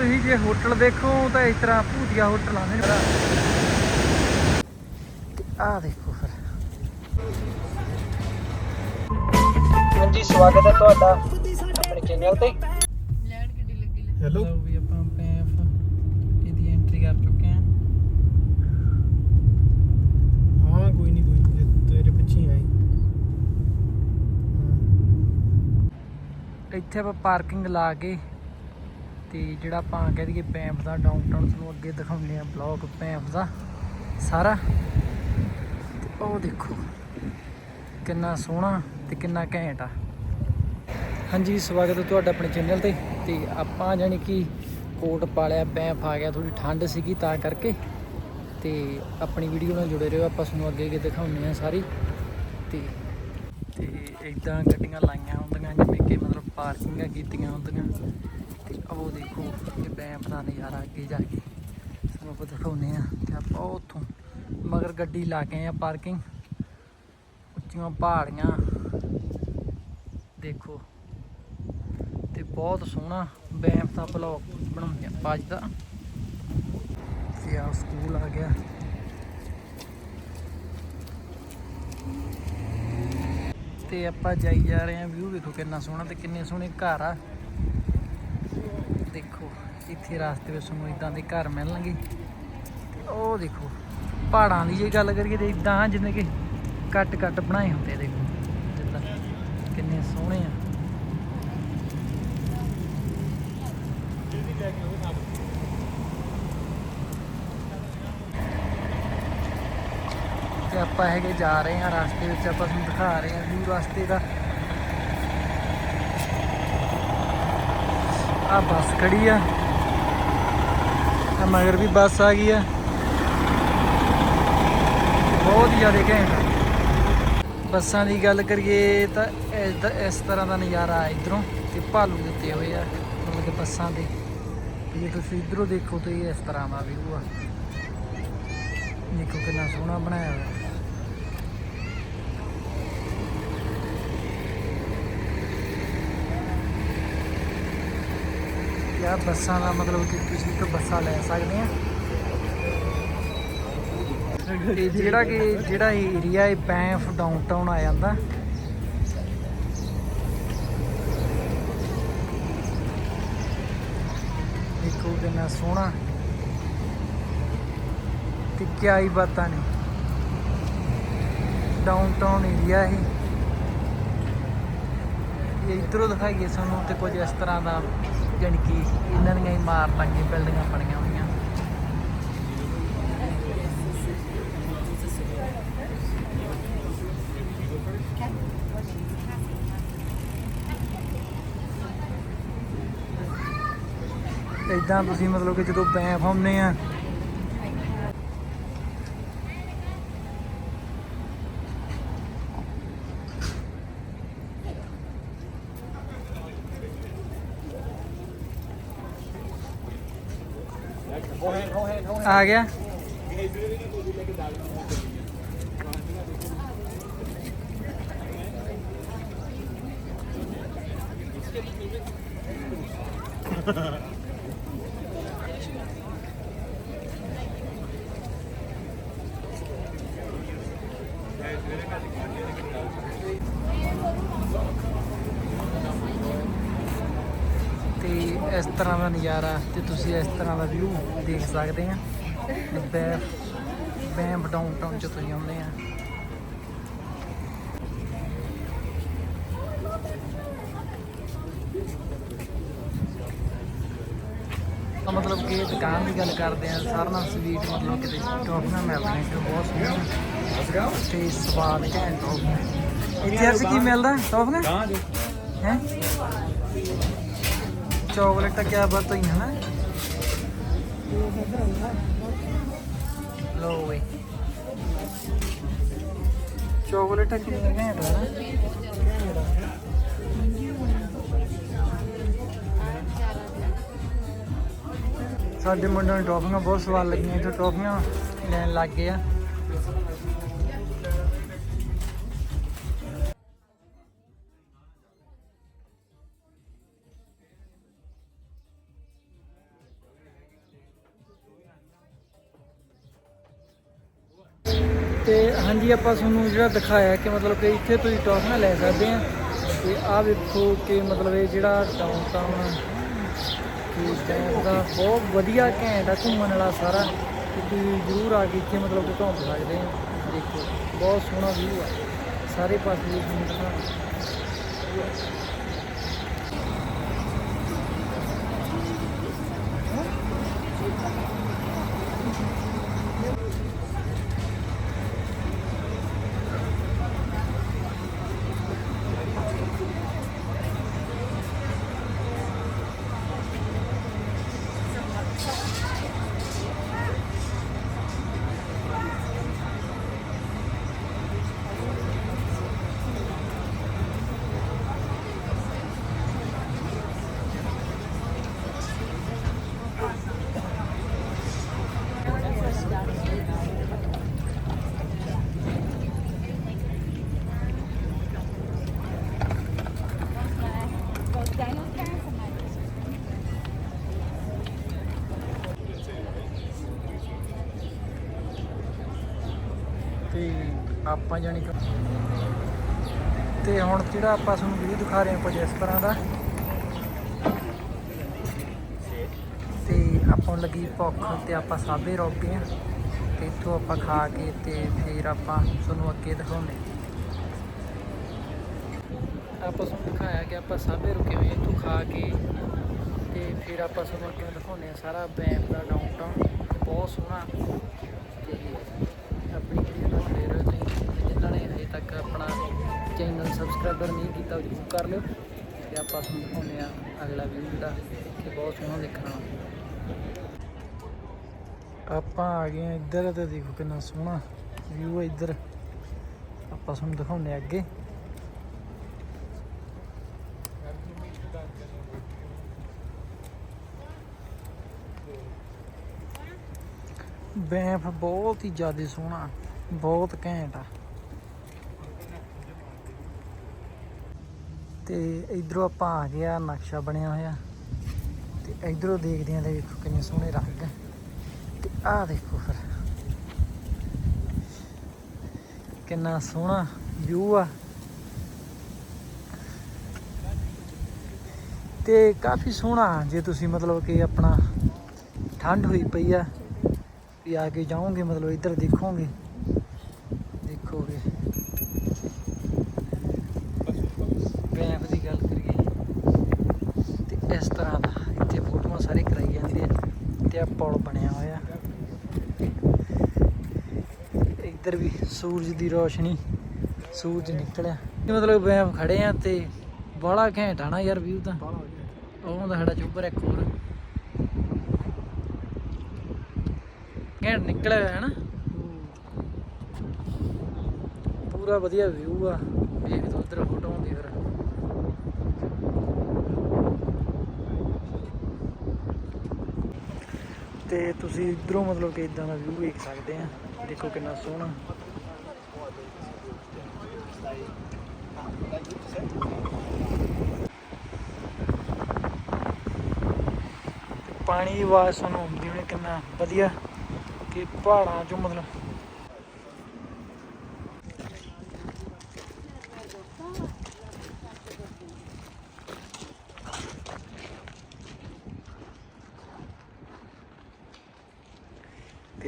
ਤੁਸੀਂ ਜੇ ਹੋਟਲ ਦੇਖੋ ਤਾਂ ਇਸ ਤਰ੍ਹਾਂ ਭੂਤੀਆ ਹੋਟਲ ਆ ਨੇ। ਆ ਦੇਖੋ ਫਿਰ। ਹਾਂਜੀ ਸਵਾਗਤ ਹੈ ਤੁਹਾਡਾ ਆਪਣੇ ਚੈਨਲ ਤੇ। ਹੈਲੋ ਲਓ ਵੀ ਆਪਾਂ ਪੈਂਫ ਇਹਦੀ ਐਂਟਰੀ ਕਰ ਚੁੱਕੇ ਹਾਂ। ਹਾਂ ਕੋਈ ਨਹੀਂ ਕੋਈ ਨਹੀਂ ਤੇਰੇ ਪਿੱਛੇ ਆਈ। ਇੱਥੇ ਆਪਾਂ ਪਾਰਕਿੰਗ ਲਾ ਕੇ ਤੇ ਜਿਹੜਾ ਆਪਾਂ ਕਹਿ ਦਈਏ ਪੈਂਪ ਦਾ ਡਾਊਨਟਾਊਨ ਤੁਹਾਨੂੰ ਅੱਗੇ ਦਿਖਾਉਂਦੇ ਆ ਬਲੌਗ ਪੈਂਪ ਦਾ ਸਾਰਾ ਉਹ ਦੇਖੋ, ਕਿੰਨਾ ਸੋਹਣਾ ਤੇ ਕਿੰਨਾ ਘੈਂਟ ਆ। ਹਾਂਜੀ, ਸਵਾਗਤ ਹੈ ਤੁਹਾਡਾ ਆਪਣੇ ਚੈਨਲ ਤੇ। ਤੇ ਆਪਾਂ ਜਾਨੀ ਕਿ ਕੋਟ ਪਾਲਿਆ ਪੈਂਪ ਆ ਗਿਆ ਥੋੜੀ ਠੰਡ ਸੀਗੀ ਤਾਂ ਕਰਕੇ। ਤੇ ਆਪਣੀ ਵੀਡੀਓ ਨਾਲ ਜੁੜੇ ਰਹੋ, ਆਪਾਂ ਤੁਹਾਨੂੰ ਅੱਗੇ ਅੱਗੇ ਦਿਖਾਉਂਦੇ ਆ ਸਾਰੀ। ਤੇ ਤੇ ਇਦਾਂ ਗੱਡੀਆਂ ਲਾਈਆਂ ਹੁੰਦੀਆਂ, ਜਿਵੇਂ ਕਿ ਮਤਲਬ ਪਾਰਕਿੰਗਾਂ ਕੀਤੀਆਂ ਹੁੰਦੀਆਂ। ਤੇ ਉਹ ਦੇਖੋ ਇਹ ਬੈਂਪ ਦਾ ਨਜ਼ਾਰਾ ਅੱਗੇ ਜਾ ਕੇ ਤੁਹਾਨੂੰ ਆਪਾਂ ਦਿਖਾਉਂਦੇ ਆ ਤੇ ਆਪਾਂ ਉੱਥੋਂ ਮਗਰ ਗੱਡੀ ਲਾ ਕੇ ਆ ਪਾਰਕਿੰਗ ਉੱਚੀਆਂ ਪਹਾੜੀਆਂ। ਦੇਖੋ, ਤੇ ਬਹੁਤ ਸੋਹਣਾ ਬੈਂਪ ਦਾ ਬਲੌਕ ਬਣਾਉਂਦੇ ਆ ਅੱਜ ਦਾ। ਤੇ ਆ ਸਕੂਲ ਆ ਗਿਆ। ਤੇ ਆਪਾਂ ਜਾਈ ਜਾ ਰਹੇ ਹਾਂ ਵਿਊ ਵੇਖੋ ਕਿੰਨਾ ਸੋਹਣਾ ਤੇ ਕਿੰਨੇ ਸੋਹਣੇ ਘਰ ਆ। ਇੱਥੇ ਰਸਤੇ ਵਿੱਚ ਤੁਹਾਨੂੰ ਇਦਾਂ ਦੇ ਘਰ ਮਿਲਣਗੇ। ਤੇ ਉਹ ਦੇਖੋ, ਪਹਾੜਾਂ ਦੀ ਜੇ ਗੱਲ ਕਰੀਏ ਤੇ ਇਦਾਂ ਜਿਵੇਂ ਕਿ ਕੱਟ ਕੱਟ ਬਣਾਏ ਹੁੰਦੇ ਦੇਖੋ। ਜਿੱਦਾਂ ਕਿੰਨੇ ਸੋਹਣੇ ਆ। ਤੇ ਆਪਾਂ ਹੈਗੇ ਜਾ ਰਹੇ ਹਾਂ ਰਸਤੇ ਵਿੱਚ, ਆਪਾਂ ਤੁਹਾਨੂੰ ਦਿਖਾ ਰਹੇ ਹਾਂ ਵਿਊ ਰਸਤੇ ਦਾ। ਆ ਬੱਸ ਖੜੀ ਆ। ਆ, ਮਗਰ ਵੀ ਬੱਸ ਆ ਗਈ ਆ। ਬਹੁਤ ਜ਼ਿਆਦਾ ਘੈਂਟ ਬੱਸਾਂ ਦੀ ਗੱਲ ਕਰੀਏ ਤਾਂ ਇਸ ਇਸ ਤਰ੍ਹਾਂ ਦਾ ਨਜ਼ਾਰਾ ਆ ਇਧਰੋਂ ਤੇ ਭਾਲੂ ਦਿੱਤੇ ਹੋਏ ਆ, ਮਤਲਬ ਕਿ ਬੱਸਾਂ ਦੇ। ਜੇ ਤੁਸੀਂ ਇਧਰੋਂ ਦੇਖੋ ਤਾਂ ਇਹ ਇਸ ਤਰ੍ਹਾਂ ਦਾ ਵਿਊ ਆ। ਦੇਖੋ ਕਿੰਨਾ ਸੋਹਣਾ ਬਣਾਇਆ ਹੋਇਆ। ਯਾ ਬੱਸਾਂ ਦਾ ਮਤਲਬ ਕਿ ਤੁਸੀਂ ਇੱਕ ਬੱਸਾਂ ਲੈ ਸਕਦੇ ਆ। ਤੇ ਜਿਹੜਾ ਕਿ ਜਿਹੜਾ ਏਰੀਆ ਹੈ ਬੈਂਫ ਡਾਊਨਟਾਊਨ ਆ ਜਾਂਦਾ। ਦੇਖੋ ਕਿੰਨਾ ਸੋਹਣਾ। ਤੇ ਕਿਆ ਹੀ ਬਾਤਾਂ ਨੇ। ਡਾਊਨਟਾਊਨ ਏਰੀਆ ਹੈ ਇਹ ਇਧਰੋਂ ਦਿਖਾਈਏ ਸਾਨੂੰ ਤੇ ਕੁਝ ਇਸ ਤਰ੍ਹਾਂ ਦਾ ਜਾਣੀ ਕਿ ਇਹਨਾਂ ਦੀਆਂ ਇਮਾਰਤਾਂ ਕੀ ਬਿਲਡਿੰਗਾਂ ਬਣੀਆਂ ਹੋਈਆਂ। ਇਦਾਂ ਤੁਸੀਂ ਮਤਲਬ ਕਿ ਜਦੋਂ ਬੈਂਫ ਆਉਂਦੇ ਆ ਆ ਗਿਆ। ਤੇ ਇਸ ਤਰ੍ਹਾਂ ਦਾ ਨਜ਼ਾਰਾ ਤੇ ਤੁਸੀਂ ਇਸ ਤਰ੍ਹਾਂ ਦਾ ਵਿਊ ਦੇਖ ਸਕਦੇ ਆ। ਬੈਂਫ ਬੈਂਫ ਡਾਊਨਟਾਊਨ ਚ ਤੁਸੀਂ ਆਉਂਦੇ ਆ। ਮਤਲਬ ਕਿ ਦੁਕਾਨ ਦੀ ਗੱਲ ਕਰਦੇ ਆ ਸਰਨਾ ਸਵੀਟ ਮਤਲਬ ਕਿ ਟੌਫੀਆਂ ਮਿਲਦੀਆਂ ਇੱਥੇ ਬਹੁਤ ਸੋਹਣੀਆਂ। ਤੇ ਸਵਾਦ ਘੈਂਟ ਟੌਫੀਆਂ। ਇੱਥੇ ਅੱਜ ਕੀ ਮਿਲਦਾ ਟੌਫੀਆਂ? ਹੈ? ਚਾਕਲੇਟ ਕਿਆ ਬਾਤ ਹੋਈ ਹੈ ਨਾ ਲੋ ਵੇ ਚਾਕਲੇਟ ਕਿੰਨੀ ਘੈਂਟ ਹੈ ਨਾ ਸਾਡੇ ਮੁੰਡਿਆਂ ਨੂੰ ਟੌਫੀਆਂ ਬਹੁਤ ਸਵਾਦ ਲੱਗੀਆਂ ਇੱਥੇ ਟੌਫੀਆਂ ਲੈਣ ਲੱਗ ਗਏ ਆ ਤੇ ਹਾਂਜੀ, ਆਪਾਂ ਤੁਹਾਨੂੰ ਜਿਹੜਾ ਦਿਖਾਇਆ ਕਿ ਮਤਲਬ ਕਿ ਇੱਥੇ ਤੁਸੀਂ ਟੌਫੀਆਂ ਲੈ ਸਕਦੇ ਆ। ਤੇ ਆਹ ਵੇਖੋ ਕਿ ਮਤਲਬ ਇਹ ਜਿਹੜਾ ਡਾਊਨਟਾਊਨ ਤੇ ਬੈਂਕ ਦਾ ਬਹੁਤ ਵਧੀਆ ਘੈਂਟ ਆ, ਘੁੰਮਣ ਵਾਲਾ ਸਾਰਾ। ਤੇ ਤੁਸੀਂ ਜ਼ਰੂਰ ਆ ਕੇ ਇੱਥੇ ਮਤਲਬ ਕਿ ਘੁੰਮ ਸਕਦੇ ਆ। ਦੇਖੋ, ਬਹੁਤ ਸੋਹਣਾ ਵਿਊ ਆ। ਸਾਰੇ ਪਾਸੇ ਦੀ ਤੇ ਆਪਾਂ ਜਾਣੀ ਕਿ ਤੇ ਹੁਣ ਜਿਹੜਾ ਆਪਾਂ ਤੁਹਾਨੂੰ ਵੀਡੀਓ ਦਿਖਾ ਰਹੇ ਹਾਂ ਕੁਝ ਇਸ ਤਰ੍ਹਾਂ ਦਾ। ਤੇ ਆਪਾਂ ਲੱਗੀ ਭੁੱਖ ਤੇ ਆਪਾਂ ਸਾਬੇ ਰੁਕ ਗਏ ਹਾਂ। ਤੇ ਇੱਥੋਂ ਆਪਾਂ ਖਾ ਕੇ ਤੇ ਫਿਰ ਆਪਾਂ ਤੁਹਾਨੂੰ ਅੱਗੇ ਦਿਖਾਉਂਦੇ ਹਾਂ। ਆਪਾਂ ਤੁਹਾਨੂੰ ਦਿਖਾਇਆ ਕਿ ਆਪਾਂ ਸਾਬੇ ਰੁਕੇ ਹੋਏ ਹਾਂ, ਇੱਥੋਂ ਖਾ ਕੇ। ਤੇ ਫਿਰ ਆਪਾਂ ਤੁਹਾਨੂੰ ਅੱਗੇ ਦਿਖਾਉਂਦੇ ਹਾਂ ਸਾਰਾ ਬੈਂਕ ਦਾ ਡਾਊਨਟਾਊਨ ਬਹੁਤ ਸੋਹਣਾ। ਤੇ ਆਪਣੀ ਵੀਡੀਓ ਨੂੰ ਦੇ ਰਹੇ ਤੁਸੀਂ ਜਿਨ੍ਹਾਂ ਨੇ ਹਜੇ ਤੱਕ ਆਪਣਾ ਚੈਨਲ ਸਬਸਕ੍ਰਾਈਬਰ ਨਹੀਂ ਕੀਤਾ, ਉਹ ਜ਼ਰੂਰ ਕਰ ਲਿਓ। ਤੇ ਆਪਾਂ ਤੁਹਾਨੂੰ ਦਿਖਾਉਂਦੇ ਆ ਅਗਲਾ ਵੀਡੀਓ ਜਿਹੜਾ ਕਿ ਬਹੁਤ ਸੋਹਣਾ ਦੇਖਣ ਵਾਲਾ। ਆਪਾਂ ਆ ਗਏ ਆ ਇੱਧਰ, ਤੇ ਦੇਖੋ ਕਿੰਨਾ ਸੋਹਣਾ ਵਿਊ ਹੈ ਇੱਧਰ। ਆਪਾਂ ਤੁਹਾਨੂੰ ਦਿਖਾਉਂਦੇ ਆ ਅੱਗੇ। ਬੈਂਫ ਬਹੁਤ ਹੀ ਜ਼ਿਆਦਾ ਸੋਹਣਾ। ਬਹੁਤ ਘੈਂਟ ਆ। ਤੇ ਇਧਰੋਂ ਆਪਾਂ ਆ ਗਿਆ ਨਕਸ਼ਾ ਬਣਿਆ ਹੋਇਆ। ਤੇ ਇਧਰੋਂ ਦੇਖਦੇ ਆਂ ਤੇ ਵੇਖੋ ਕਿੰਨੇ ਸੋਹਣੇ ਰੰਗ ਤੇ ਆਹ ਦੇਖੋ ਫਿਰ। ਕਿੰਨਾ ਸੋਹਣਾ ਵਿਊ ਆ। ਤੇ ਕਾਫੀ ਸੋਹਣਾ ਜੇ ਤੁਸੀਂ ਮਤਲਬ ਕਿ ਆਪਣਾ ਠੰਡ ਹੋਈ ਪਈ ਆ, ਵੀ ਆ ਕੇ ਜਾਓਗੇ, ਮਤਲਬ ਇੱਧਰ ਦੇਖੋਗੇ। ਦੇਖੋਗੇ ਬੈਂਕ ਦੀ ਗੱਲ ਕਰੀਏ, ਤੇ ਇਸ ਤਰ੍ਹਾਂ ਦਾ ਇੱਥੇ ਫੋਟੋਆਂ ਸਾਰੇ ਕਰਾਈ ਜਾਂਦੀਆਂ ਤੇ ਆ ਪੁਲ ਬਣਿਆ ਹੋਇਆ। ਇੱਧਰ ਵੀ ਸੂਰਜ ਦੀ ਰੋਸ਼ਨੀ, ਸੂਰਜ ਨਿਕਲਿਆ। ਮਤਲਬ ਬੈਂਕ ਖੜੇ ਆ ਤੇ ਬੜਾ ਘੈਂਟ ਆ ਨਾ ਯਾਰ ਵਿਊ ਤਾਂ। ਉਹ ਦਾ ਸਾਡਾ ਚੁੱਪਰ ਇੱਕ ਹੋਰ। ਘੈਂਟ ਨਿਕਲਿਆ ਹੋਇਆ ਹੈ ਨਾ। ਪੂਰਾ ਵਧੀਆ ਵਿਊ ਆ। ਵੇਖ ਤੋ ਉਧਰ ਫੋਟੋ ਹੁੰਦੀ ਫਿਰ। ਤੇ ਤੁਸੀਂ ਇਧਰੋਂ ਮਤਲਬ ਕਿ ਇਦਾਂ ਦਾ ਵਿਊ ਵੇਖ ਸਕਦੇ ਆ। ਦੇਖੋ ਕਿੰਨਾ ਸੋਹਣਾ। ਪਾਣੀ ਦੀ ਆਵਾਜ਼ ਸਾਨੂੰ ਆਉਂਦੀ ਹੋਣੀ ਕਿੰਨਾ ਵਧੀਆ ਕਿ ਪਹਾੜਾਂ ਚੋਂ ਮਤਲਬ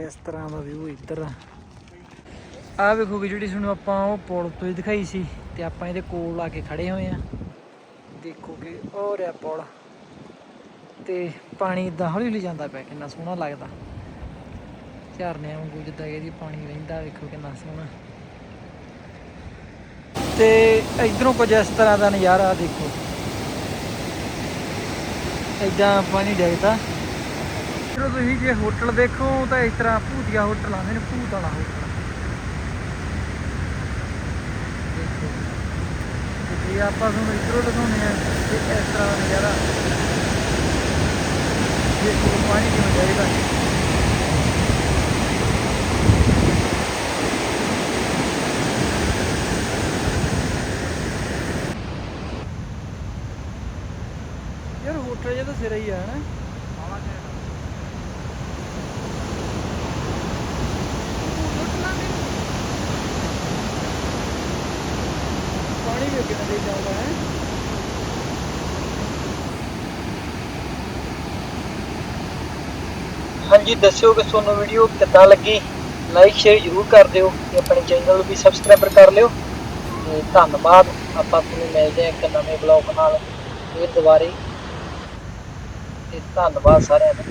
ਇਸ ਤਰ੍ਹਾਂ ਦਾ ਵਿਊ ਇੱਧਰ ਆ ਵੇਖੋ ਵੀ ਜਿਹੜੀ ਤੁਹਾਨੂੰ ਆਪਾਂ ਉਹ ਪੁਲ ਤੋਂ ਹੀ ਦਿਖਾਈ ਸੀ ਤੇ ਆਪਾਂ ਇਹਦੇ ਕੋਲ ਆ ਕੇ ਖੜੇ ਹੋਏ ਆ। ਦੇਖੋਗੇ, ਉਹ ਰਿਹਾ ਪੁਲ। ਤੇ ਪਾਣੀ ਇਦਾਂ ਹੌਲੀ ਹੌਲੀ ਜਾਂਦਾ ਪਿਆ, ਕਿੰਨਾ ਸੋਹਣਾ ਲੱਗਦਾ। ਝਰਨਿਆਂ ਵਾਂਗੂ ਜਿੱਦਾਂ ਇਹਦੀ ਪਾਣੀ ਵਹਿੰਦਾ, ਵੇਖੋ ਕਿੰਨਾ ਸੋਹਣਾ। ਤੇ ਇਧਰੋਂ ਕੁਝ ਇਸ ਤਰ੍ਹਾਂ ਦਾ ਨਜ਼ਾਰਾ ਦੇਖੋ। ਇਦਾਂ ਪਾਣੀ ਡਿੱਗਦਾ। ਜਦੋਂ ਤੁਸੀਂ ਜੇ ਹੋਟਲ ਦੇਖੋ, ਤਾਂ ਇਸ ਤਰ੍ਹਾਂ ਭੂਤੀਆ ਹੋਟਲ ਆਉਂਦੇ ਨੇ ਭੂਤ ਵਾਲਾ ਹੋਟਲ ਦੇਖੋ। ਤੇ ਜੇ ਆਪਾਂ ਤੁਹਾਨੂੰ ਇਧਰੋਂ ਦਿਖਾਉਂਦੇ ਆ ਤੇ ਇਸ ਤਰ੍ਹਾਂ ਦਾ ਨਜ਼ਾਰਾ। ਦੇਖੋ, ਪਾਣੀ ਕਿਵੇਂ ਡਿੱਗਦਾ ਯਾਰ, ਹੋਟਲ ਜਿਹਾ ਤਾਂ ਸਿਰ ਹੀ ਆ ਨਾ ਪਾਣੀ ਵੀ ਅੱਗੇ ਨਦੀ ਜਾਂਦਾ ਹੈ ਹਾਂਜੀ ਦੱਸਿਓ ਕਿ ਤੁਹਾਨੂੰ ਵੀਡੀਓ ਕਿੱਦਾਂ ਲੱਗੀ? ਲਾਈਕ ਸ਼ੇਅਰ ਜ਼ਰੂਰ ਕਰ ਦਿਓ ਤੇ ਆਪਣੇ ਚੈਨਲ ਨੂੰ ਵੀ ਸਬਸਕ੍ਰਾਈਬਰ ਕਰ ਲਿਓ। ਤੇ ਧੰਨਵਾਦ। ਆਪਾਂ ਤੁਹਾਨੂੰ ਮਿਲਦੇ ਹਾਂ ਇੱਕ ਨਵੇਂ ਬਲੌਗ ਨਾਲ। ਫਿਰ ਦੁਬਾਰੇ। ਤੇ ਧੰਨਵਾਦ ਸਾਰਿਆਂ ਦਾ।